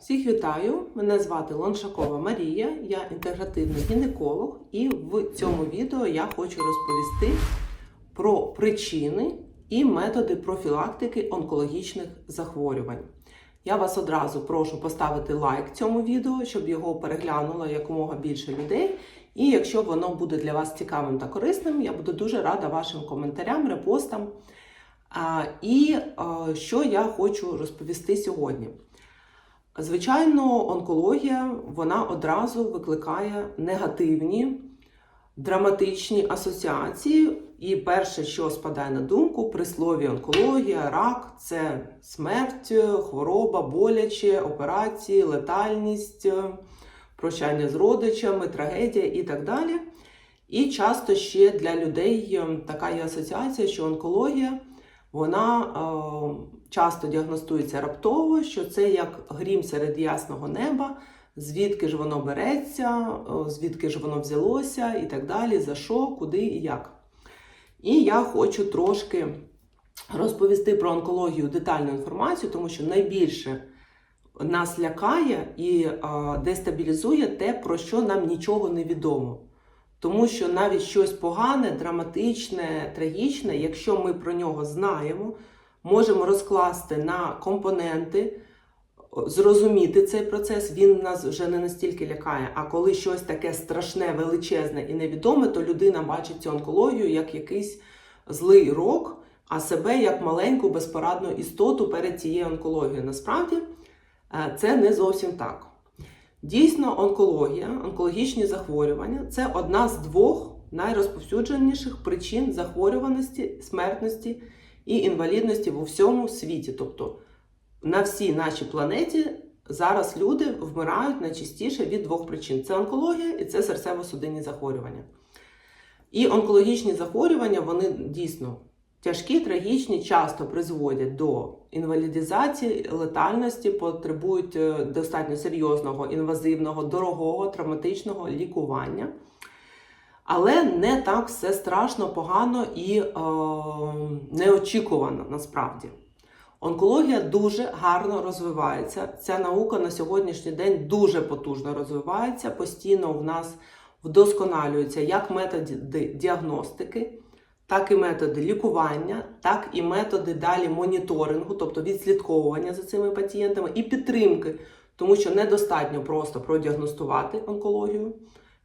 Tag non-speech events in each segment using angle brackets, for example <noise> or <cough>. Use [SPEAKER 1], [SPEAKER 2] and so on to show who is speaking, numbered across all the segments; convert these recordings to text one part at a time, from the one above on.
[SPEAKER 1] Всіх вітаю! Мене звати Лоншакова Марія, я інтегративний гінеколог, і в цьому відео я хочу розповісти про причини і методи профілактики онкологічних захворювань. Я вас одразу прошу поставити лайк цьому відео, щоб його переглянуло якомога більше людей. І якщо воно буде для вас цікавим та корисним, я буду дуже рада вашим коментарям, репостам. А, І а, що я хочу розповісти сьогодні. Звичайно, онкологія вона одразу викликає негативні, драматичні асоціації. І перше, що спадає на думку, при слові онкологія, рак це смерть, хвороба, боляче, операції, летальність, прощання з родичами, трагедія і так далі. І часто ще для людей така є асоціація, що онкологія вона е, часто діагностується раптово, що це як грім серед ясного неба, звідки ж воно береться, звідки ж воно взялося і так далі, за що, куди і як. І я хочу трошки розповісти про онкологію детальну інформацію, тому що найбільше нас лякає і е, дестабілізує те, про що нам нічого не відомо. Тому що навіть щось погане, драматичне, трагічне, якщо ми про нього знаємо, можемо розкласти на компоненти, зрозуміти цей процес, він нас вже не настільки лякає. А коли щось таке страшне, величезне і невідоме, то людина бачить цю онкологію як якийсь злий рок, а себе як маленьку безпорадну істоту перед цією онкологією. Насправді е, це не зовсім так. Дійсно, онкологія, онкологічні захворювання це одна з двох найрозповсюдженіших причин захворюваності, смертності і інвалідності в всьому світі. Тобто на всій нашій планеті зараз люди вмирають найчастіше від двох причин: це онкологія і це серцево-судинні захворювання. І онкологічні захворювання вони дійсно тяжкі, трагічні, часто призводять до інвалідизації, летальності, потребують е, достатньо серйозного, інвазивного, дорогого, травматичного лікування. Але не так все страшно, погано і е, неочікувано насправді. Онкологія дуже гарно розвивається. Ця наука на сьогоднішній день дуже потужно розвивається. Постійно в нас вдосконалюються як методи діагностики, так і методи лікування, так і методи далі моніторингу, тобто відслідковування за цими пацієнтами і підтримки, тому що недостатньо просто продіагностувати онкологію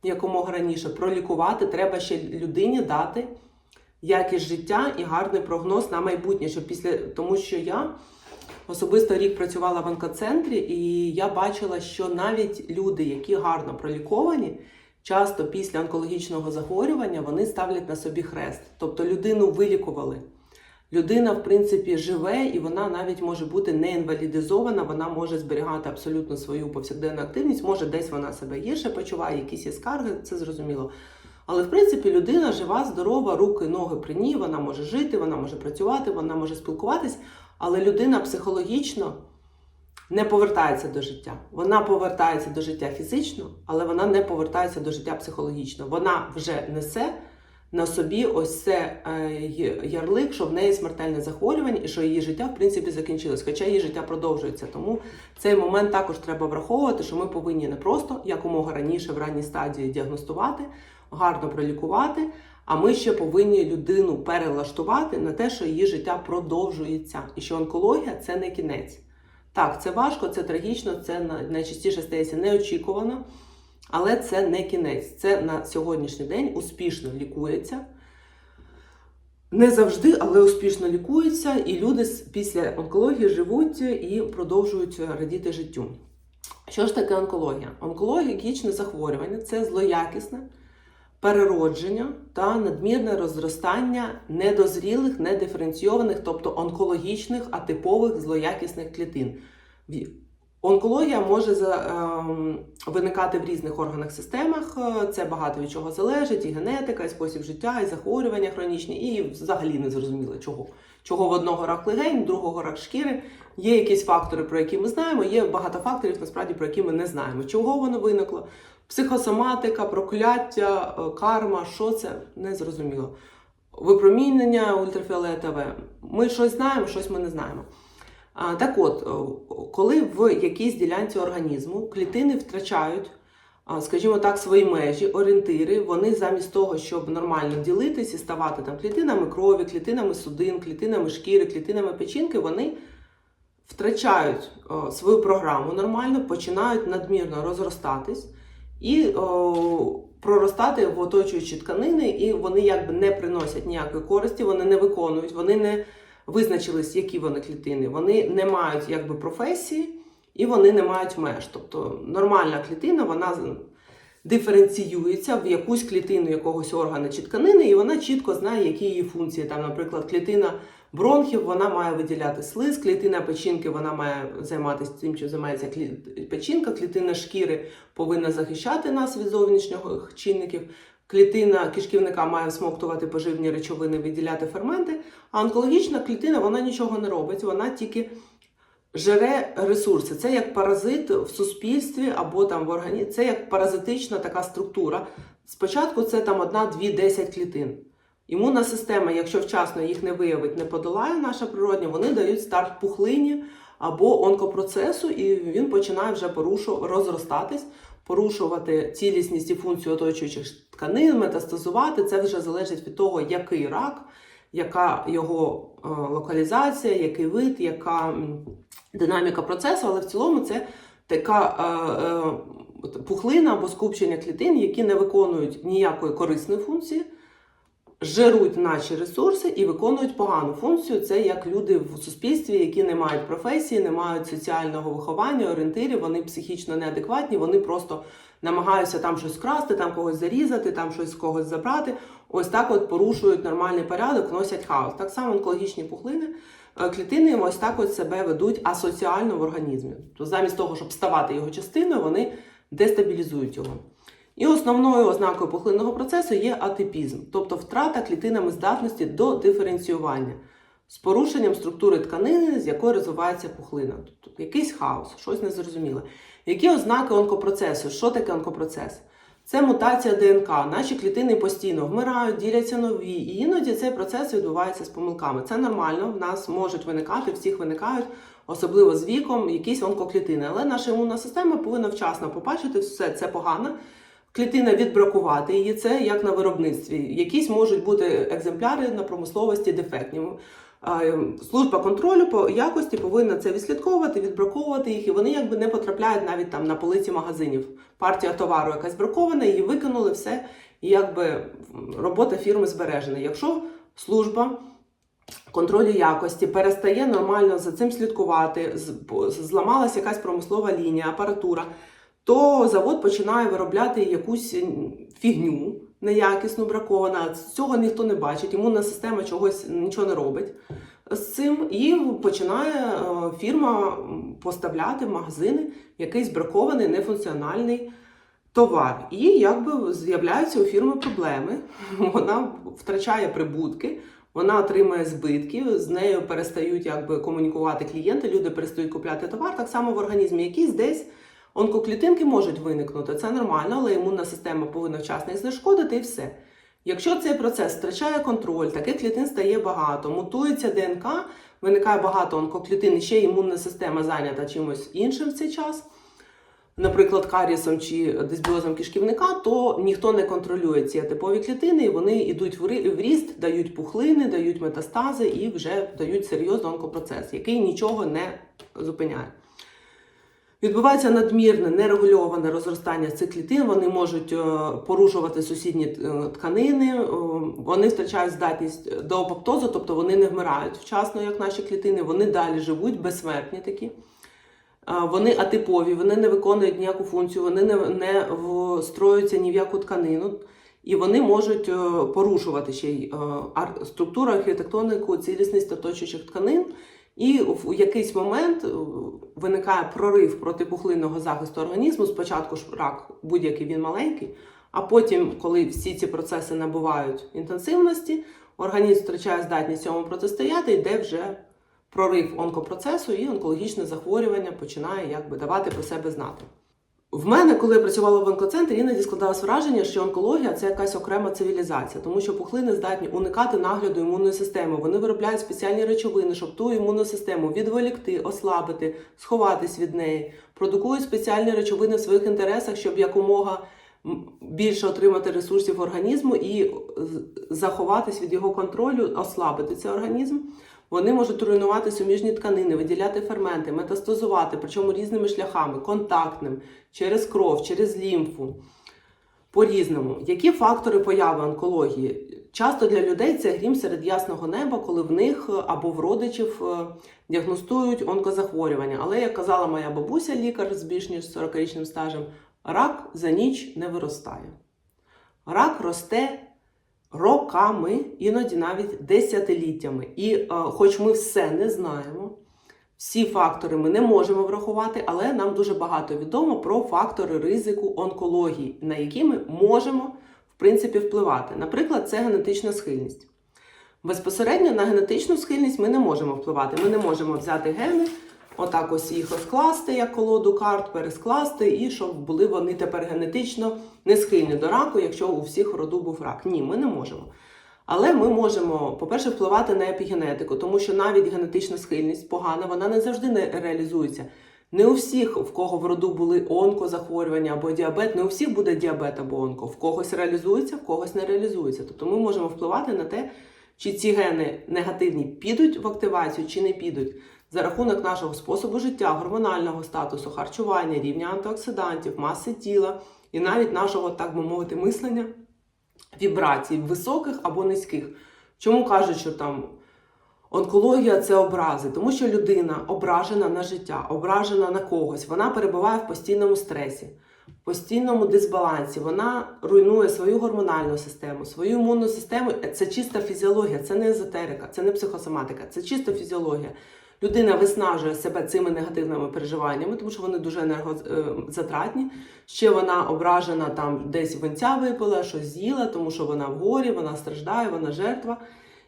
[SPEAKER 1] якомога раніше, пролікувати, треба ще людині дати якість життя і гарний прогноз на майбутнє, щоб після тому, що я особисто рік працювала в онкоцентрі, і я бачила, що навіть люди, які гарно проліковані, часто після онкологічного захворювання вони ставлять на собі хрест. Тобто людину вилікували. Людина, в принципі, живе і вона навіть може бути не інвалідизована, вона може зберігати абсолютно свою повсякденну активність, може десь вона себе гірше почуває, якісь є скарги, це зрозуміло. Але в принципі людина жива, здорова, руки, ноги при ній, вона може жити, вона може працювати, вона може спілкуватись, але людина психологічно не повертається до життя. Вона повертається до життя фізично, але вона не повертається до життя психологічно. Вона вже несе на собі ось це ярлик, що в неї смертельне захворювання і що її життя в принципі закінчилось, хоча її життя продовжується. Тому цей момент також треба враховувати, що ми повинні не просто якомога раніше в ранній стадії діагностувати, гарно пролікувати. А ми ще повинні людину перелаштувати на те, що її життя продовжується, і що онкологія це не кінець. Так, це важко, це трагічно, це найчастіше стається неочікувано. Але це не кінець. Це на сьогоднішній день успішно лікується. Не завжди, але успішно лікується, і люди після онкології живуть і продовжують радіти життю. Що ж таке онкологія? Онкологічне захворювання це злоякісне переродження та надмірне розростання недозрілих, недиференційованих, тобто онкологічних атипових злоякісних клітин. Онкологія може е, виникати в різних органах системах. Це багато від чого залежить, і генетика, і спосіб життя, і захворювання хронічні, і взагалі не зрозуміло чого. Чого в одного рак легень, в другого рак шкіри. Є якісь фактори, про які ми знаємо, є багато факторів, насправді, про які ми не знаємо. Чого воно виникло? Психосоматика, прокляття, е, карма, що це не зрозуміло. Випромінення ультрафіолетове. Ми щось знаємо, щось ми не знаємо. Так от, е, коли в якійсь ділянці організму клітини втрачають, скажімо так, свої межі, орієнтири, вони замість того, щоб нормально ділитись і ставати там клітинами крові, клітинами судин, клітинами шкіри, клітинами печінки, вони втрачають свою програму нормально, починають надмірно розростатись і проростати в оточуючі тканини, і вони якби не приносять ніякої користі, вони не виконують, вони не визначились, які вони клітини. Вони не мають якби професії і вони не мають меж. Тобто нормальна клітина, вона диференціюється в якусь клітину якогось органу чи тканини, і вона чітко знає, які її функції. Там, наприклад, клітина бронхів вона має виділяти слиз, клітина печінки вона має займатися тим, чим займається печінка, клітина шкіри повинна захищати нас від зовнішніх чинників. Клітина кишківника має всмоктувати поживні речовини, виділяти ферменти, а онкологічна клітина вона нічого не робить, вона тільки жере ресурси. Це як паразит в суспільстві або там в органі. Це як паразитична така структура. Спочатку це там одна, дві, десять клітин. Імунна система, якщо вчасно їх не виявить, не подолає наша природня, вони дають старт пухлині або онкопроцесу, і він починає вже порушу, розростатись, порушувати цілісність і функцію оточуючих тканин, метастазувати. Це вже залежить від того, який рак, яка його е, локалізація, який вид, яка динаміка процесу, але в цілому це така е, е, пухлина або скупчення клітин, які не виконують ніякої корисної функції, жируть наші ресурси і виконують погану функцію. Це як люди в суспільстві, які не мають професії, не мають соціального виховання, орієнтирів, вони психічно неадекватні, вони просто намагаються там щось красти, там когось зарізати, там щось з когось забрати. Ось так от порушують нормальний порядок, носять хаос. Так само онкологічні пухлини. е, Клітини ось так от себе ведуть асоціально в організмі. То замість того, щоб ставати його частиною, вони дестабілізують його. І основною ознакою пухлинного процесу є атипізм, тобто втрата клітинами здатності до диференціювання з порушенням структури тканини, з якої розвивається пухлина. Тобто якийсь хаос, щось незрозуміле. Які ознаки онкопроцесу? Що таке онкопроцес? Це мутація ДНК. Наші клітини постійно вмирають, діляться нові, і іноді цей процес відбувається з помилками. Це нормально, в нас можуть виникати, всіх виникають, особливо з віком, якісь онкоклітини. Але наша імунна система повинна вчасно побачити все це погано. Клітина відбракувати її, це як на виробництві. Якісь можуть бути екземпляри на промисловості дефектні. Ем, Служба контролю по якості повинна це відслідковувати, відбраковувати їх, і вони якби не потрапляють навіть там на полиці магазинів. Партія товару якась бракована, її викинули все, і якби робота фірми збережена. Якщо служба контролю якості перестає нормально за цим слідкувати, зламалася якась промислова лінія, апаратура, то завод починає виробляти якусь фігню неякісну, браковану. Цього ніхто не бачить, імунна система чогось нічого не робить з цим, і починає е, фірма поставляти в магазини якийсь бракований, нефункціональний товар. І якби з'являються у фірми проблеми. <laughs> Вона втрачає прибутки. Вона отримує збитки, з нею перестають якби комунікувати клієнти, люди перестають купляти товар. Так само в організмі якісь десь онкоклітинки можуть виникнути. Це нормально, але імунна система повинна вчасно їх знешкодити і все. Якщо цей процес втрачає контроль, таких клітин стає багато, мутується ДНК, виникає багато онкоклітин, і ще імунна система зайнята чимось іншим в цей час, наприклад, карісом чи дисбіозом кишківника, то ніхто не контролює ці атипові клітини, і вони йдуть в ріст, дають пухлини, дають метастази і вже дають серйозний онкопроцес, який нічого не зупиняє. Відбувається надмірне нерегульоване розростання цих клітин. Вони можуть е, порушувати сусідні е, тканини, е, вони втрачають здатність до апоптозу, тобто вони не вмирають вчасно, як наші клітини. Вони далі живуть, безсмертні такі. Вони атипові, вони не виконують ніяку функцію, вони не, не встроюються ні в яку тканину, і вони можуть порушувати ще й структуру, архітектонику, цілісність оточуючих тканин. І в якийсь момент е, виникає прорив протипухлинного захисту організму. Спочатку ж рак будь-який він маленький, а потім, коли всі ці процеси набувають інтенсивності, організм втрачає здатність цьому протистояти, йде вже прорив онкопроцесу, і онкологічне захворювання починає якби давати про себе знати. В мене, коли я працювала в онкоцентрі, іноді складалось враження, що онкологія це якась окрема цивілізація, тому що пухлини здатні уникати нагляду імунної системи. Вони виробляють спеціальні речовини, щоб ту імунну систему відволікти, ослабити, сховатись від неї, продукують спеціальні речовини в своїх інтересах, щоб якомога більше отримати ресурсів організму і заховатись від його контролю, ослабити цей організм. Вони можуть руйнувати суміжні тканини, виділяти ферменти, метастазувати, причому різними шляхами, контактним, через кров, через лімфу. По-різному. Які фактори появи онкології? Часто для людей це грім серед ясного неба, коли в них е, або в родичів е, діагностують онкозахворювання. Але, як казала моя бабуся, лікар з більш ніж 40-річним стажем, рак за ніч не виростає. Рак росте роками, іноді навіть десятиліттями. І е, хоч ми все не знаємо, всі фактори ми не можемо врахувати, але нам дуже багато відомо про фактори ризику онкології, на які ми можемо в принципі впливати. Наприклад, це генетична схильність. Безпосередньо на генетичну схильність ми не можемо впливати. Ми не можемо взяти гени, отак ось їх розкласти, як колоду карт, перескласти, і щоб були вони тепер генетично не схильні до раку, якщо у всіх в роду був рак. Ні, ми не можемо. Але ми можемо, по-перше, впливати на епігенетику, тому що навіть генетична схильність погана, вона не завжди не реалізується. Не у всіх, в кого в роду були онкозахворювання або діабет, не у всіх буде діабет або онко. В когось реалізується, в когось не реалізується. Тобто ми можемо впливати на те, чи ці гени негативні підуть в активацію, чи не підуть. За рахунок нашого способу життя, гормонального статусу, харчування, рівня антиоксидантів, маси тіла і навіть нашого, так би мовити, мислення вібрацій високих або низьких. Чому кажуть, що там онкологія це образи? Тому що людина ображена на життя, ображена на когось, вона перебуває в постійному стресі, в постійному дисбалансі, вона руйнує свою гормональну систему, свою імунну систему. Це чиста фізіологія, це не езотерика, це не психосоматика, це чисто фізіологія. Людина виснажує себе цими негативними переживаннями, тому що вони дуже енергозатратні. Ще вона ображена там десь винця випила, щось з'їла, тому що вона в горі, вона страждає, вона жертва.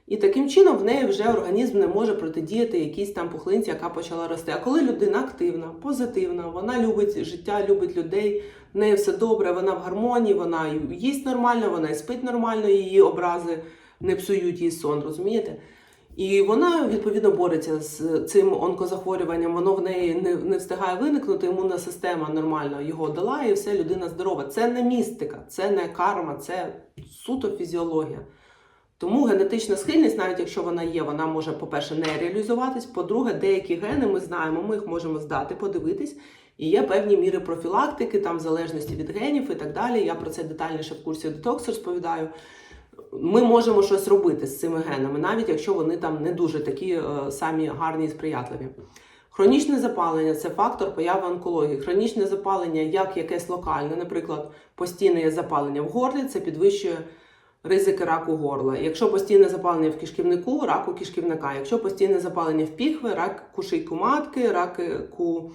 [SPEAKER 1] І таким чином в неї вже організм не може протидіяти якійсь там пухлинці, яка почала рости. А коли людина активна, позитивна, вона любить життя, любить людей, в неї все добре, вона в гармонії, вона їсть нормально, вона і спить нормально, її образи не псують їй сон, розумієте? І вона відповідно бореться з цим онкозахворюванням. Воно в неї не, не встигає виникнути. Імунна система нормально його дала, і все людина здорова. Це не містика, це не карма, це суто фізіологія. Тому генетична схильність, навіть якщо вона є, вона може, по-перше, не реалізуватись. По-друге, деякі гени ми знаємо, ми їх можемо здати, подивитись. І є певні міри профілактики, там в залежності від генів і так далі. Я про це детальніше в курсі детокс розповідаю ми можемо щось робити з цими генами, навіть якщо вони там не дуже такі е, самі гарні і сприятливі. Хронічне запалення це фактор появи онкології. Хронічне запалення, як якесь локальне, наприклад, постійне запалення в горлі, це підвищує ризики раку горла. Якщо постійне запалення в кишківнику, раку кишківника. Якщо постійне запалення в піхви, раку шийку матки, раку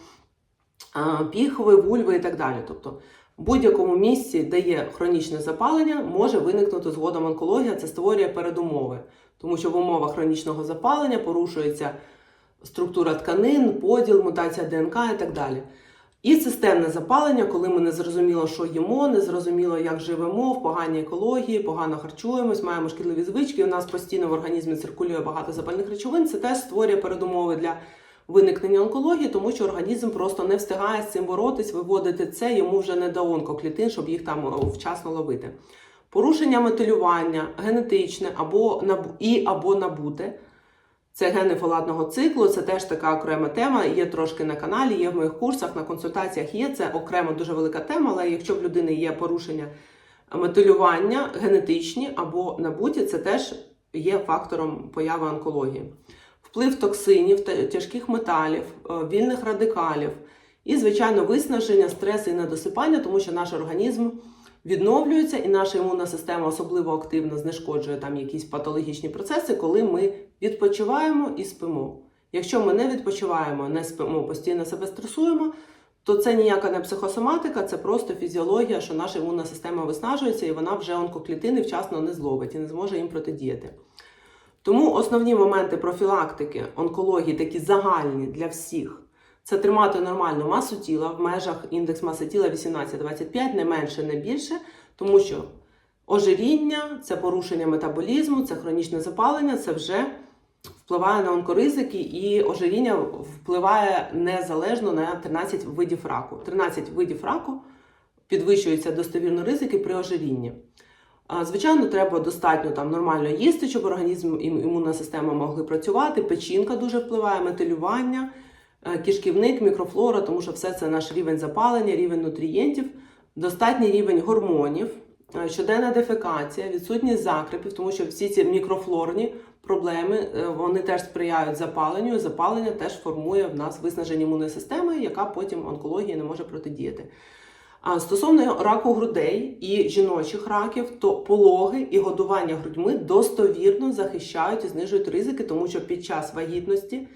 [SPEAKER 1] а, піхви, вульви і так далі. Тобто будь-якому місці, де є хронічне запалення, може виникнути згодом онкологія. Це створює передумови, тому що в умовах хронічного запалення порушується структура тканин, поділ, мутація ДНК і так далі. І системне запалення, коли ми не зрозуміло, що їмо, не зрозуміло, як живемо, в поганій екології, погано харчуємось, маємо шкідливі звички. У нас постійно в організмі циркулює багато запальних речовин. Це теж створює передумови для виникнення онкології, тому що організм просто не встигає з цим боротись, виводити це йому вже не до онкоклітин, щоб їх там вчасно ловити. Порушення метилювання, генетичне або і або набуте. Це гени фолатного циклу, це теж така окрема тема. Є трошки на каналі, є в моїх курсах, на консультаціях є. Це окремо дуже велика тема, але якщо в людини є порушення метилювання, генетичні або набуті, це теж є фактором появи онкології. Вплив токсинів, тяжких металів, е, вільних радикалів і, звичайно, виснаження, стрес і недосипання, тому що наш організм відновлюється і наша імунна система особливо активно знешкоджує там якісь патологічні процеси, коли ми відпочиваємо і спимо. Якщо ми не відпочиваємо, не спимо, постійно себе стресуємо, то це ніяка не психосоматика, це просто фізіологія, що наша імунна система виснажується і вона вже онкоклітини вчасно не зловить і не зможе їм протидіяти. Тому основні моменти профілактики онкології, такі загальні для всіх, Це тримати нормальну масу тіла в межах індекс маси тіла 18-25, не менше, не більше, тому що ожиріння, це порушення метаболізму, це хронічне запалення, це вже впливає на онкоризики, і ожиріння впливає незалежно на 13 видів раку. 13 видів раку підвищуються достовірно ризики при ожирінні. Звичайно, треба достатньо там нормально їсти, щоб організм і імунна система могли працювати. Печінка дуже впливає, метилювання, е, кишківник, мікрофлора, тому що все це наш рівень запалення, рівень нутрієнтів, достатній рівень гормонів, е, щоденна дефекація, відсутність закрепів, тому що всі ці мікрофлорні проблеми е, вони теж сприяють запаленню. Запалення теж формує в нас виснаження імунної системи, яка потім онкології не може протидіяти. Стосовно раку грудей і жіночих раків, то пологи і годування грудьми достовірно захищають і знижують ризики, тому що під час вагітності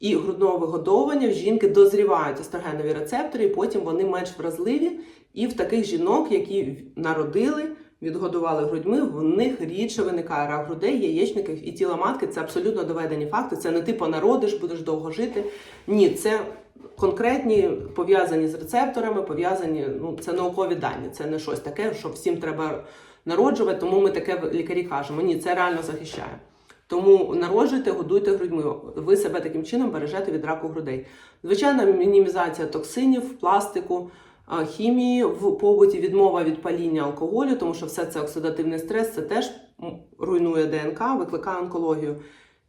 [SPEAKER 1] і грудного вигодовування в жінки дозрівають естрогенові рецептори, і потім вони менш вразливі. І в таких жінок, які народили, відгодували грудьми, в них рідше виникає рак грудей, яєчників і тіла матки. Це абсолютно доведені факти. Це не ти понародиш, будеш довго жити. Ні, це конкретні пов'язані з рецепторами, пов'язані, ну це наукові дані, це не щось таке, що всім треба народжувати. Тому ми таке лікарі кажемо. Ні, це реально захищає. Тому народжуйте, годуйте грудьми. Ви себе таким чином бережете від раку грудей. Звичайна мінімізація токсинів, пластику, хімії в побуті, відмова від паління алкоголю, тому що все це оксидативний стрес, це теж руйнує ДНК, викликає онкологію.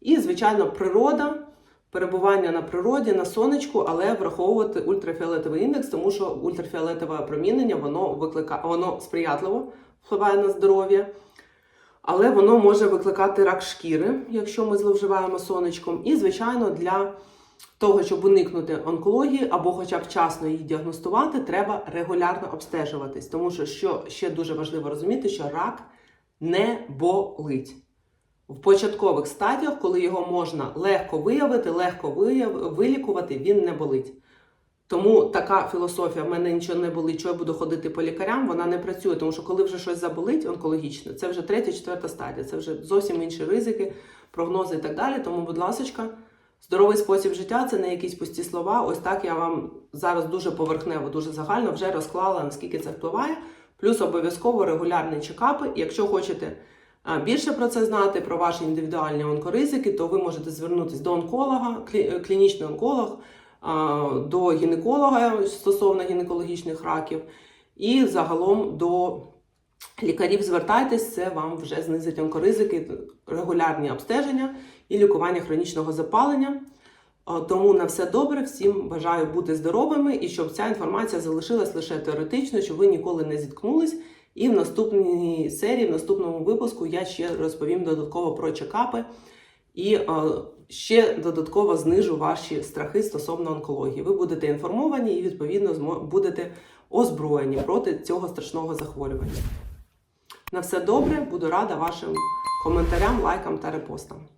[SPEAKER 1] І, звичайно, природа, перебування на природі, на сонечку, але враховувати ультрафіолетовий індекс, тому що ультрафіолетове промінення воно викликає, воно сприятливо впливає на здоров'я. Але воно може викликати рак шкіри, якщо ми зловживаємо сонечком. І, звичайно, для того, щоб уникнути онкології або хоча б вчасно її діагностувати, треба регулярно обстежуватись. Тому що, що ще дуже важливо розуміти, що рак не болить. В початкових стадіях, коли його можна легко виявити, легко вилікувати, він не болить. Тому така філософія в мене нічого не болить, що я буду ходити по лікарям, вона не працює, тому що коли вже щось заболить онкологічне, це вже третя, четверта стадія, це вже зовсім інші ризики, прогнози і так далі. Тому, будь ласка, здоровий спосіб життя це не якісь пусті слова. Ось так я вам зараз дуже поверхнево, дуже загально вже розклала, наскільки це впливає. Плюс обов'язково регулярні чекапи. Якщо хочете більше про це знати, про ваші індивідуальні онкоризики, то ви можете звернутися до онколога, клінічний онколог до гінеколога стосовно гінекологічних раків, і загалом до лікарів звертайтесь, це вам вже знизить онкоризики, регулярні обстеження і лікування хронічного запалення. Тому на все добре, всім бажаю бути здоровими і щоб ця інформація залишилась лише теоретично, щоб ви ніколи не зіткнулись. І в наступній серії, в наступному випуску я ще розповім додатково про чекапи і е, ще додатково знижу ваші страхи стосовно онкології. Ви будете інформовані і відповідно будете озброєні проти цього страшного захворювання. На все добре, буду рада вашим коментарям, лайкам та репостам.